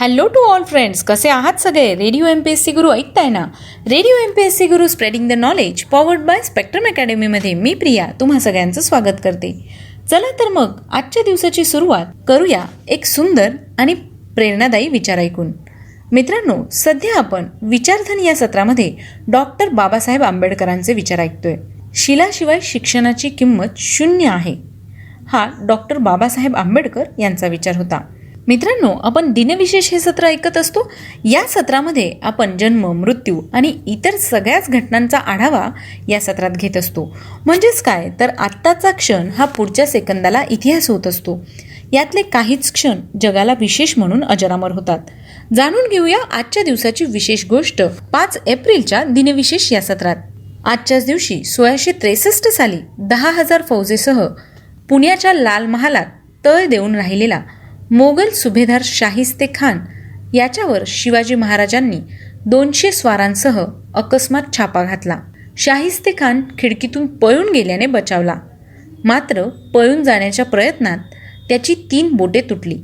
Hello to all friends कसे आहात सगळे? Radio M P S C Guru ऐकताय ना? Radio M P S C Guru spreading the knowledge powered by Spectrum अकॅडमीमध्ये मी प्रिया तुम्हा सगळ्यांचं स्वागत करते. चला तर मग आजच्या दिवसाची सुरुवात करूया एक सुंदर आणि प्रेरणादायी विचार ऐकून. मित्रांनो सध्या आपण विचारधन या सत्रामध्ये डॉक्टर बाबासाहेब आंबेडकरांचे विचार ऐकतोय. शिलाशिवाय शिक्षणाची किंमत शून्य आहे. हा डॉक्टर बाबासाहेब आंबेडकर यांचा विचार होता. मित्रांनो आपण दिनविशेष हे सत्र ऐकत असतो. या सत्रामध्ये आपण जन्म मृत्यू आणि इतर सगळ्याच घटनांचा आढावा या सत्रात घेत असतो. म्हणजेच काय? तर आत्ताचा क्षण हा पुढच्या सेकंदाला इतिहास होत असतो. यातले काहीच क्षण जगाला विशेष म्हणून अजरामर होतात. जाणून घेऊया आजच्या दिवसाची विशेष गोष्ट पाच एप्रिलच्या दिनविशेष या सत्रात. आजच्याच दिवशी सोळाशे त्रेसष्ट साली दहा हजार फौजेसह पुण्याच्या लाल महालात तळ देऊन राहिलेला मोगल सुभेदार शाहिस्ते खान याच्यावर शिवाजी महाराजांनी दोनशे स्वारांसह अकस्मात छापा घातला. शाहिस्ते खान खिडकीतून पळून गेल्याने बचावला. मात्र पळून जाण्याच्या प्रयत्नात त्याची तीन बोटे तुटली.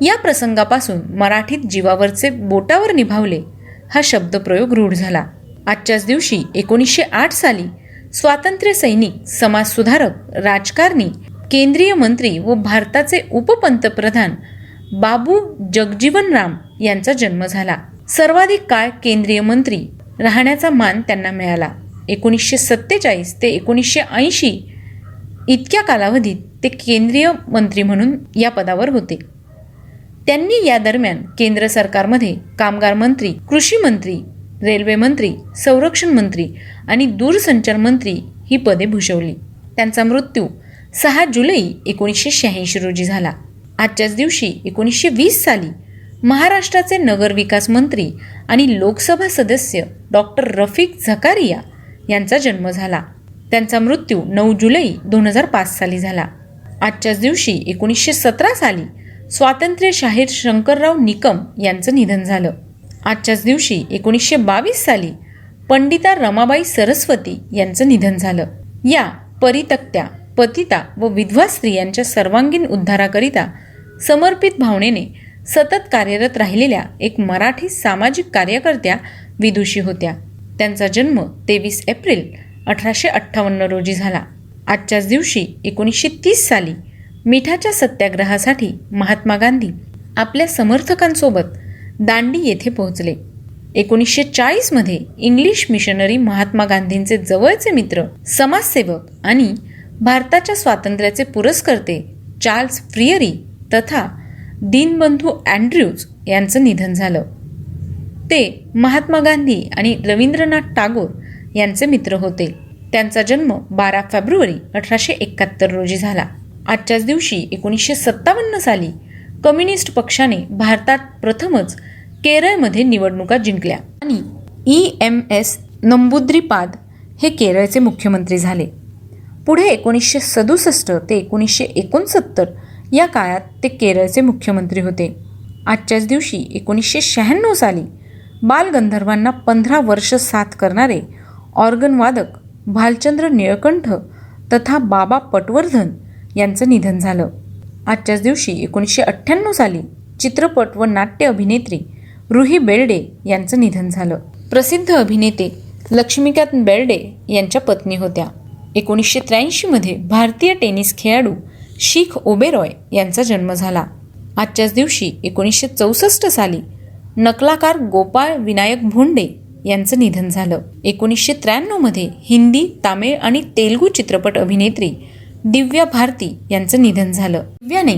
या प्रसंगापासून मराठीत जीवावरचे बोटावर निभावले हा शब्दप्रयोग रूढ झाला. आजच्याच दिवशी एकोणीसशे आठ साली स्वातंत्र्य सैनिक समाजसुधारक राजकारणी केंद्रीय मंत्री व भारताचे उपपंतप्रधान बाबू जगजीवन राम यांचा जन्म झाला. सर्वाधिक काळ केंद्रीय मंत्री राहण्याचा मान त्यांना मिळाला. एकोणीसशे सत्तेचाळीस ते एकोणीसशे ऐंशी इतक्या कालावधीत ते केंद्रीय मंत्री म्हणून या पदावर होते. त्यांनी या दरम्यान केंद्र सरकारमध्ये कामगार मंत्री कृषी मंत्री रेल्वे मंत्री संरक्षण मंत्री आणि दूरसंचार मंत्री ही पदे भूषवली. त्यांचा मृत्यू सहा जुलै एकोणीसशे शहाऐंशी रोजी झाला. आजच्याच दिवशी एकोणीसशे वीस साली महाराष्ट्राचे नगरविकास मंत्री आणि लोकसभा सदस्य डॉक्टर रफिक झकारिया यांचा जन्म झाला. त्यांचा मृत्यू नऊ जुलै दोन हजार पाच साली झाला. आजच्याच दिवशी एकोणीसशे सतरा साली स्वातंत्र्य शाहीर शंकरराव निकम यांचं निधन झालं. आजच्याच दिवशी एकोणीसशे बावीस साली पंडिता रमाबाई सरस्वती यांचं निधन झालं. या परितक्त्या पतिता व विधवा स्त्रियांच्या सर्वांगीण उद्धाराकरिता समर्पित भावनेने सतत कार्यरत राहिलेल्या एक मराठी सामाजिक कार्यकर्त्या विदुषी होत्या. त्यांचा जन्म तेवीस एप्रिल अठराशे अठ्ठावन्न रोजी झाला. आजच्याच दिवशी एकोणीसशे तीस साली मिठाच्या सत्याग्रहासाठी महात्मा गांधी आपल्या समर्थकांसोबत दांडी येथे पोहोचले. एकोणीसशे चाळीसमध्ये इंग्लिश मिशनरी महात्मा गांधींचे जवळचे मित्र समाजसेवक आणि भारताच्या स्वातंत्र्याचे पुरस्कर्ते चार्ल्स फ्रियरी तथा दीनबंधू अँड्र्यूज यांचं निधन झालं. ते महात्मा गांधी आणि रवींद्रनाथ टागोर यांचे मित्र होते. त्यांचा जन्म बारा फेब्रुवारी अठराशे एकाहत्तर रोजी झाला. आजच्याच दिवशी एकोणीसशे सत्तावन्न साली कम्युनिस्ट पक्षाने भारतात प्रथमच केरळमध्ये निवडणुका जिंकल्या आणि ई एम एस नंबुद्रीपाद हे केरळचे मुख्यमंत्री झाले. पुढे एकोणीसशे सदुसष्ट ते एकोणीसशे एकोणसत्तर या काळात ते केरळचे मुख्यमंत्री होते. आजच्याच दिवशी एकोणीसशे शहाण्णव साली बालगंधर्वांना पंधरा वर्ष साथ करणारे ऑर्गनवादक भालचंद्र निळकंठ तथा बाबा पटवर्धन यांचं निधन झालं. आजच्याच दिवशी एकोणीसशे अठ्ठ्याण्णव साली चित्रपट व नाट्य अभिनेत्री रुही बेर्डे यांचं निधन झालं. प्रसिद्ध अभिनेते लक्ष्मीकांत बेर्डे यांच्या पत्नी होत्या. एकोणीसशे त्र्याऐंशीमध्ये भारतीय टेनिस खेळाडू शीख ओबेरॉय यांचा जन्म झाला. आजच्याच दिवशी एकोणीसशे चौसष्ट साली नकलाकार गोपाळ विनायक भोंडे यांचं निधन झालं. एकोणीसशे त्र्याण्णवमध्ये हिंदी तामिळ आणि तेलुगू चित्रपट अभिनेत्री दिव्या भारती यांचं निधन झालं. दिव्याने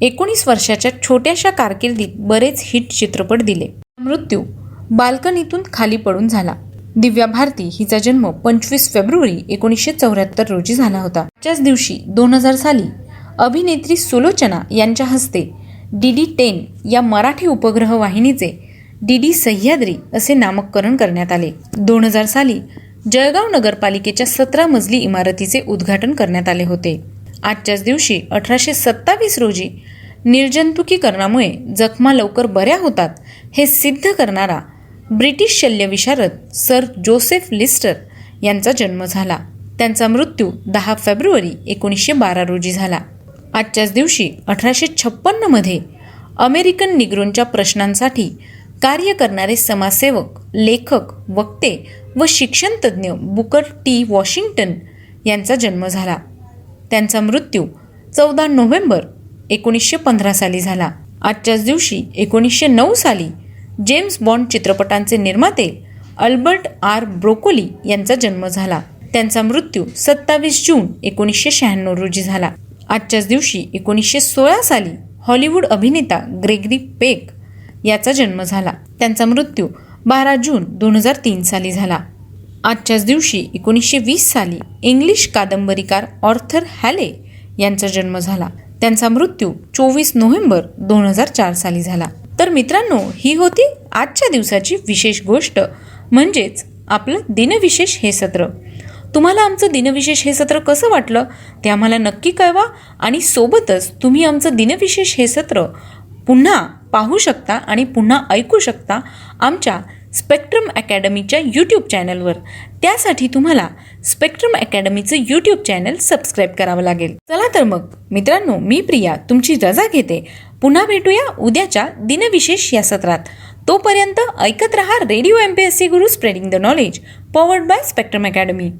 एकोणीस वर्षाच्या छोट्याशा कारकिर्दीत बरेच हिट चित्रपट दिले. मृत्यू बाल्कनीतून खाली पडून झाला. दिव्या भारती हिचा जन्म पंचवीस फेब्रुवारी एकोणीसशे चौऱ्याहत्तर रोजी झाला होता. त्याच दिवशी दोन हजार साली अभिनेत्री सुलोचना यांच्या हस्ते डी डी टेन या मराठी उपग्रह वाहिनीचे डी डी सह्याद्री असे नामकरण करण्यात आले. दोन हजार साली जळगाव नगरपालिकेच्या सतरा मजली इमारतीचे उद्घाटन करण्यात आले होते. आजच्याच दिवशी अठराशे सत्तावीस रोजी निर्जंतुकीकरणामुळे जखमा लवकर बऱ्या होतात हे सिद्ध करणारा ब्रिटिश शल्यविशारद सर जोसेफ लिस्टर यांचा जन्म झाला. त्यांचा मृत्यू दहा फेब्रुवारी एकोणीसशे बारा रोजी झाला. आजच्याच दिवशी अठराशे छप्पन्नमध्ये अमेरिकन निग्रोंच्या प्रश्नांसाठी कार्य करणारे समाजसेवक लेखक वक्ते व शिक्षणतज्ज्ञ बुकर टी. वॉशिंग्टन यांचा जन्म झाला. त्यांचा मृत्यू चौदा नोव्हेंबर एकोणीसशे पंधरा साली झाला. आजच्याच दिवशी एकोणीसशे नऊ साली जेम्स बॉन्ड चित्रपटांचे निर्माते अल्बर्ट आर ब्रोकोली यांचा जन्म झाला. त्यांचा मृत्यू सत्तावीस जून एकोणीसशे शहाण्णव रोजी झाला. आजच्याच दिवशी एकोणीसशे सोळा साली हॉलिवूड अभिनेता ग्रेगरी पेक याचा जन्म झाला. त्यांचा मृत्यू बारा जून दोन हजार तीन साली झाला. आजच्याच दिवशी एकोणीसशे वीस साली इंग्लिश कादंबरीकार ऑर्थर हॅले यांचा जन्म झाला. त्यांचा मृत्यू चोवीस नोव्हेंबर दोन हजार चार साली झाला. तर मित्रांनो ही होती आजच्या दिवसाची विशेष गोष्ट म्हणजेच आपलं दिनविशेष हे सत्र. तुम्हाला आमचं दिनविशेष हे सत्र कसं वाटलं ते आम्हाला नक्की कळवा आणि सोबतच तुम्ही आमचं दिनविशेष हे सत्र पुन्हा पाहू शकता आणि पुन्हा ऐकू शकता आमच्या स्पेक्ट्रम अकॅडमीच्या यूट्यूब चॅनलवर. त्यासाठी तुम्हाला स्पेक्ट्रम अकॅडमीचं यूट्यूब चॅनल सबस्क्राईब करावं लागेल. चला तर मग मित्रांनो मी प्रिया तुमची रजा घेते. पुन्हा भेटूया उद्याच्या दिनविशेष या सत्रात. तोपर्यंत ऐकत रहा radio M P S C Guru spreading the knowledge powered by Spectrum Academy